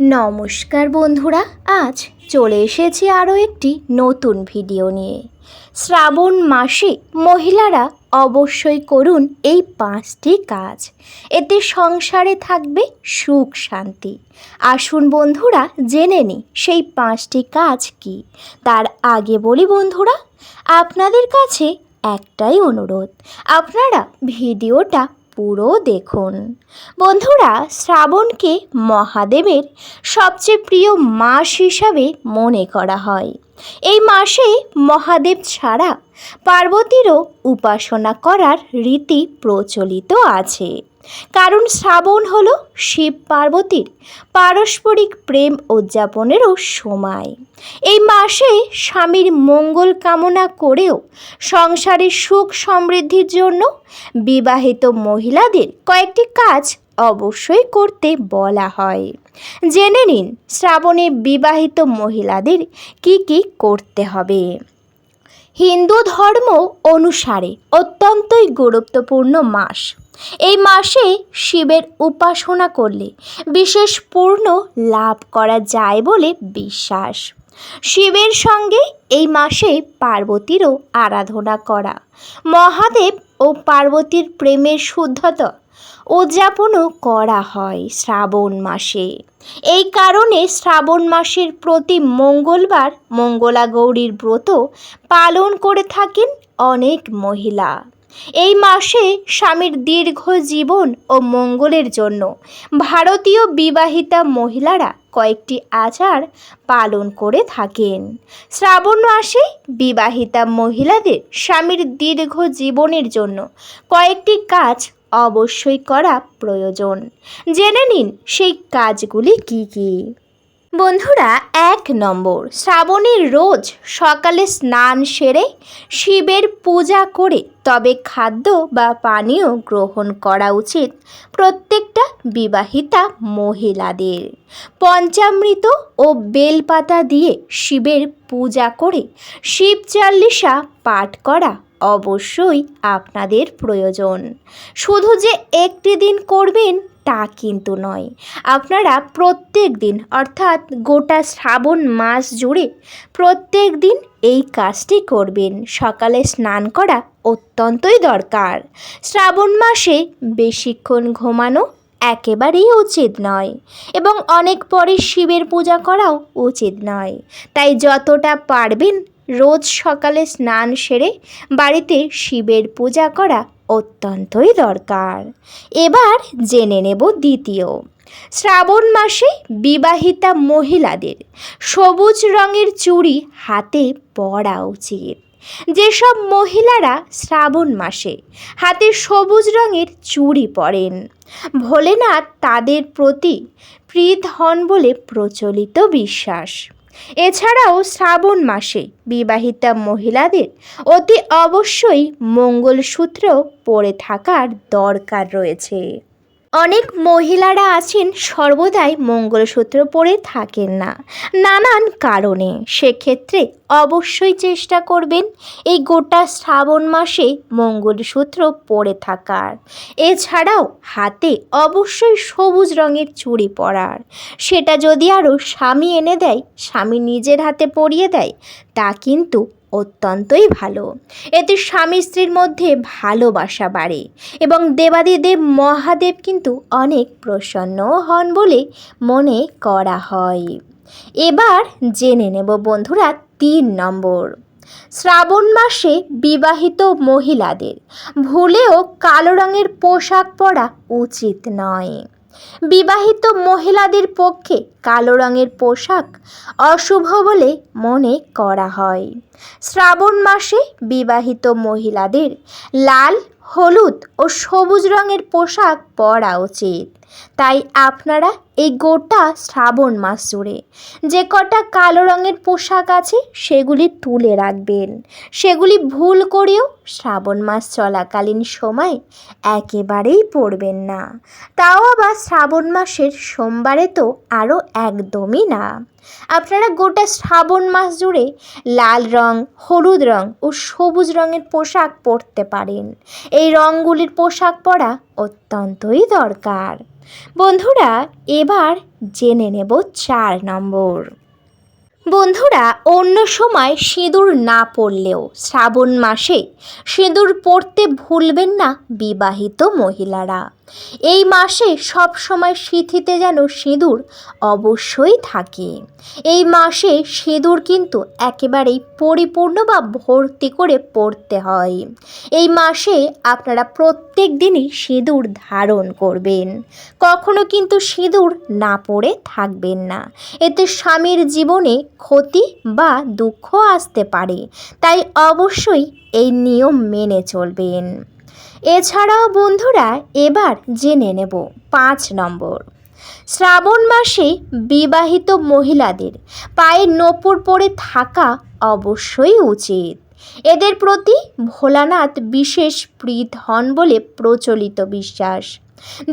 নমস্কার বন্ধুরা, আজ চলে এসেছি আরও একটি নতুন ভিডিও নিয়ে। শ্রাবণ মাসে মহিলারা অবশ্যই করুন এই পাঁচটি কাজ। এতে সংসারে থাকবে সুখ শান্তি। আসুন বন্ধুরা, জেনে নিই সেই পাঁচটি কাজ কি। তার আগে বলি বন্ধুরা, আপনাদের কাছে একটাই অনুরোধ। আপনারা ভিডিওটা পুরো দেখুন। বন্ধুরা, শ্রাবণকে মহাদেবের সবচেয়ে প্রিয় মাস হিসাবে মনে করা হয়। এই মাসে মহাদেব ছাড়া পার্বতীরও উপাসনা করার রীতি প্রচলিত আছে। কারণ শ্রাবণ হল শিব পার্বতীর পারস্পরিক প্রেম উদযাপনেরও সময়। এই মাসে স্বামীর মঙ্গল কামনা করেও সংসারের সুখ সমৃদ্ধির জন্য বিবাহিত মহিলাদের কয়েকটি কাজ অবশ্যই করতে বলা হয়। জেনে নিন শ্রাবণে বিবাহিত মহিলাদের কি কি করতে হবে। হিন্দু ধর্ম অনুসারে অত্যন্তই গুরুত্বপূর্ণ মাস। এই মাসে শিবের উপাসনা করলে বিশেষ পূর্ণ লাভ করা যায় বলে বিশ্বাস। শিবের সঙ্গে এই মাসে পার্বতীরও আরাধনা করা। মহাদেব ও পার্বতীর প্রেমের শুদ্ধতা উদযাপনও করা হয় শ্রাবণ মাসে। এই কারণে শ্রাবণ মাসের প্রতি মঙ্গলবার মঙ্গলা গৌরীর ব্রত পালন করে থাকেন অনেক মহিলা। এই মাসে স্বামীর দীর্ঘ জীবন ও মঙ্গলের জন্য ভারতীয় বিবাহিতা মহিলারা কয়েকটি আচার পালন করে থাকেন। শ্রাবণ মাসে বিবাহিতা মহিলাদের স্বামীর দীর্ঘ জীবনের জন্য কয়েকটি কাজ অবশ্যই করা প্রয়োজন। জেনে নিন সেই কাজগুলি কি কি। বন্ধুরা, এক নম্বর। শ্রাবণের রোজ সকালে স্নান সেরে শিবের পূজা করে তবে খাদ্য বা পানীয় গ্রহণ করা উচিত প্রত্যেকটা বিবাহিতা মহিলাদের। পঞ্চামৃত ও বেলপাতা দিয়ে শিবের পূজা করে শিব চাল্লিশা পাঠ করা অবশ্যই আপনাদের প্রয়োজন। শুধু যে একটি দিন করবেন তা কিন্তু নয়। আপনারা প্রত্যেক দিন, অর্থাৎ গোটা শ্রাবণ মাস জুড়ে প্রত্যেক দিন এই কাজটি করবেন। সকালে স্নান করা অত্যন্তই দরকার। শ্রাবণ মাসে বেশিক্ষণ ঘুমানো একেবারেই উচিত নয় এবং অনেক পরে শিবের পূজা করাও উচিত নয়। তাই যতটা পারবেন, রোজ সকালে স্নান সেরে বাড়িতে শিবের পূজা করা অত্যন্তই দরকার। এবার জেনে নেব দ্বিতীয়। শ্রাবণ মাসে বিবাহিতা মহিলাদের সবুজ রঙের চুড়ি হাতে পরা উচিত। যেসব মহিলারা শ্রাবণ মাসে হাতে সবুজ রঙের চুড়ি পরেন, ভোলেনাথ তাদের প্রতি প্রীত হন বলে প্রচলিত বিশ্বাস। এছাড়াও শ্রাবণ মাসে বিবাহিতা মহিলাদের অতি অবশ্যই মঙ্গলসূত্র পরে থাকার দরকার রয়েছে। অনেক মহিলারা আছেন সর্বদাই মঙ্গলসূত্র পরে থাকেন না, নানান কারণে। সেক্ষেত্রে অবশ্যই চেষ্টা করবেন এই গোটা শ্রাবণ মাসে মঙ্গলসূত্র পরে থাকার। এছাড়াও হাতে অবশ্যই সবুজ রঙের চুড়ি পরার। সেটা যদি আরও স্বামী এনে দেয়, স্বামী নিজের হাতে পরিয়ে দেয়, তা কিন্তু অত্যন্তই ভালো। এতে স্বামী স্ত্রীর মধ্যে ভালোবাসা বাড়ে এবং দেবাদিদেব মহাদেব কিন্তু অনেক প্রসন্ন হন বলে মনে করা হয়। এবার জেনে নেব বন্ধুরা তিন নম্বর। শ্রাবণ মাসে বিবাহিত মহিলাদের, ভুলেও কালো রঙের পোশাক পরা উচিত নয়। বিবাহিত মহিলাদের পক্ষে কালো রঙের পোশাক অশুভ বলে মনে করা হয়। শ্রাবণ মাসে বিবাহিত মহিলাদের লাল, হলুদ ও সবুজ রঙের পোশাক পরা উচিত। তাই আপনারা এই গোটা শ্রাবণ মাস জুড়ে যে কটা কালো রঙের পোশাক আছে সেগুলি তুলে রাখবেন। সেগুলি ভুল করেও শ্রাবণ মাস চলাকালীন সময় একেবারেই পরবেন না। তাও আবার শ্রাবণ মাসের সোমবারে তো আরও একদমই না। আপনারা গোটা শ্রাবণ মাস জুড়ে লাল রং, হলুদ রং ও সবুজ রঙের পোশাক পরতে পারেন। এই রঙগুলির পোশাক পরা অত্যন্তই দরকার। বন্ধুরা, এবার জেনে নেব চার নম্বর। বন্ধুরা, অন্য সময় সিঁদুর না পড়লেও শ্রাবণ মাসে সিঁদুর পড়তে ভুলবেন না বিবাহিত মহিলারা। এই মাসে সব সময় সিঁথিতে যেন সিঁদুর অবশ্যই থাকে। এই মাসে সিঁদুর কিন্তু একেবারেই পরিপূর্ণ বা ভর্তি করে পড়তে হয়। এই মাসে আপনারা প্রত্যেক দিনই সিঁদুর ধারণ করবেন। কখনো কিন্তু সিঁদুর না পড়ে থাকবেন না। এতে স্বামীর জীবনে ক্ষতি বা দুঃখ আসতে পারে। তাই অবশ্যই এই নিয়ম মেনে চলবেন। এছাড়াও বন্ধুরা, এবার জেনে নেব পাঁচ নম্বর। শ্রাবণ মাসে বিবাহিত মহিলাদের পায়ে নপুর পরে থাকা অবশ্যই উচিত। এদের প্রতি ভোলানাথ বিশেষ প্রীত হন বলে প্রচলিত বিশ্বাস।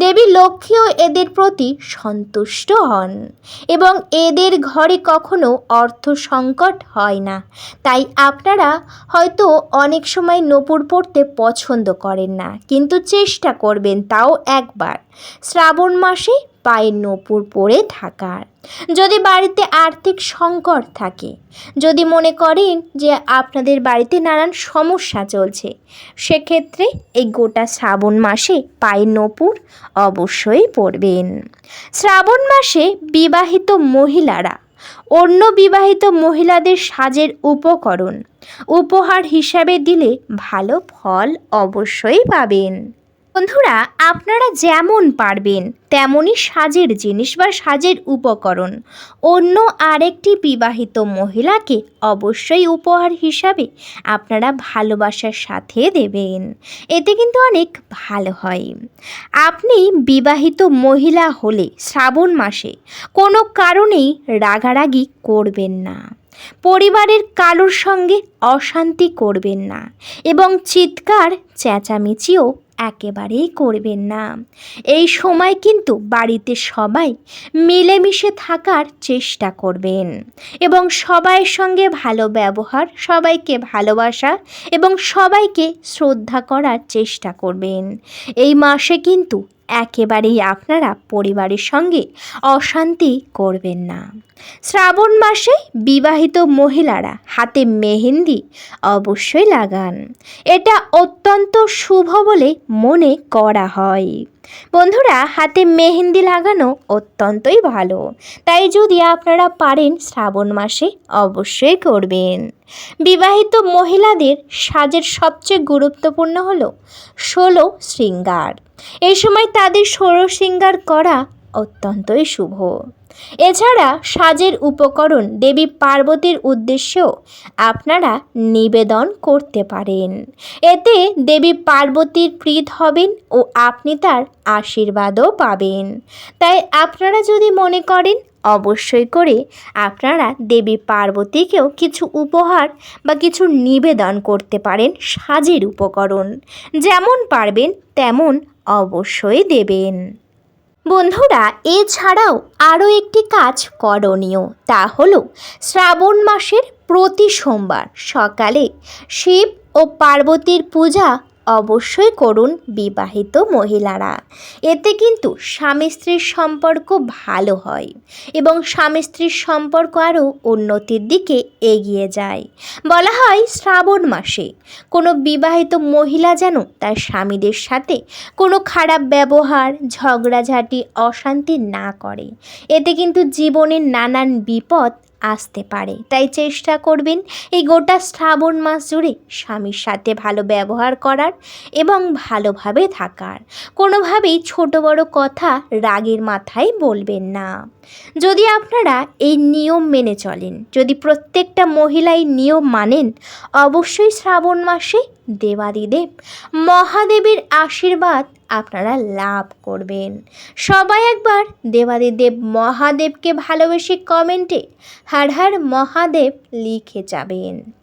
দেবী লক্ষ্মীও এদের প্রতি সন্তুষ্ট হন এবং এদের ঘরে কখনো অর্থ সংকট হয় না। তাই আপনারা হয়তো অনেক সময় নপুর পড়তে পছন্দ করেন না, কিন্তু চেষ্টা করবেন তাও একবার। শ্রাবণ মাসে পায়ে নপুর পরে থাকার যদি বাড়িতে আর্থিক সংকট থাকে, যদি মনে করেন যে আপনাদের বাড়িতে নানান সমস্যা চলছে, সেক্ষেত্রে এই গোটা শ্রাবণ মাসে পায়ে নপুর অবশ্যই পড়বেন শ্রাবণ মাসে বিবাহিত মহিলারা, অন্য বিবাহিত মহিলাদের সাজের উপকরণ, উপহার হিসাবে দিলে ভালো ফল অবশ্যই পাবেন। বন্ধুরা, আপনারা যেমন পারবেন, তেমনই সাজের জিনিস বা সাজের উপকরণ। অন্য আরেকটি বিবাহিত মহিলাকে অবশ্যই উপহার হিসাবে আপনারা ভালোবাসার সাথে দেবেন। এতে কিন্তু অনেক ভালো হয়। আপনি বিবাহিত মহিলা হলে শ্রাবণ মাসে কোনো কারণেই রাগারাগি করবেন না। পরিবারের কারোর সঙ্গে অশান্তি করবেন না এবং চিৎকার, চেঁচামেচিও একেবারেই করবেন না। এই সময় কিন্তু বাড়িতে সবাই মিলেমিশে থাকার চেষ্টা করবেন এবং সবাইয়ের সঙ্গে ভালো ব্যবহার, সবাইকে ভালোবাসা এবং সবাইকে শ্রদ্ধা করার চেষ্টা করবেন। এই মাসে কিন্তু একেবারেই আপনারা পরিবারের সঙ্গে অশান্তি করবেন না। শ্রাবণ মাসে বিবাহিত মহিলারা হাতে মেহেন্দি অবশ্যই লাগান। এটা অত্যন্ত শুভ বলে মনে করা হয়। বন্ধুরা, হাতে মেহেন্দি লাগানো অত্যন্তই ভালো। তাই যদি আপনারা পারেন, শ্রাবণ মাসে অবশ্যই করবেন। বিবাহিত মহিলাদের সাজের সবচেয়ে গুরুত্বপূর্ণ হল ষোলো শৃঙ্গার। এই সময় তাদের ষোলো শৃঙ্গার করা অত্যন্তই শুভ। এছাড়া সাজের উপকরণ দেবী পার্বতীর উদ্দেশ্যেও আপনারা নিবেদন করতে পারেন। এতে দেবী পার্বতীর প্রীত হবেন ও আপনি তার আশীর্বাদও পাবেন। তাই আপনারা যদি মনে করেন, অবশ্যই করে আপনারা দেবী পার্বতীকেও কিছু উপহার বা কিছু নিবেদন করতে পারেন সাজের উপকরণ। যেমন পারবেন, তেমন অবশ্যই দেবেন। বন্ধুরা, এছাড়াও আরও একটি কাজ করণীয়, তা হল শ্রাবণ মাসের প্রতি সোমবার সকালে শিব ও পার্বতীর পূজা অবশ্যই করুন বিবাহিত মহিলারা। এতে কিন্তু স্বামী স্ত্রীর সম্পর্ক ভালো হয় এবং স্বামী স্ত্রীর সম্পর্ক আরও উন্নতির দিকে এগিয়ে যায়। বলা হয় শ্রাবণ মাসে কোনো বিবাহিত মহিলা যেন তার স্বামীদের সাথে কোনো খারাপ ব্যবহার, ঝগড়াঝাটি, অশান্তি না করে। এতে কিন্তু জীবনের নানান বিপদ আসতে পারে। তাই চেষ্টা করবেন এই গোটা শ্রাবণ মাস জুড়ে স্বামীর সাথে ভালো ব্যবহার করার এবং ভালোভাবে থাকার। কোনোভাবেই ছোট বড় কথা রাগের মাথায় বলবেন না। যদি আপনারা এই নিয়ম মেনে চলেন, যদি প্রত্যেকটা মহিলাই নিয়ম মানেন, অবশ্যই শ্রাবণ মাসে দেবাদিদেব, মহাদেবের আশীর্বাদ আপনারা লাভ করবেন। সবাই একবার দেবাদিদেব মহাদেবকে ভালোবেসে কমেন্টে হার হার মহাদেব লিখে যাবেন।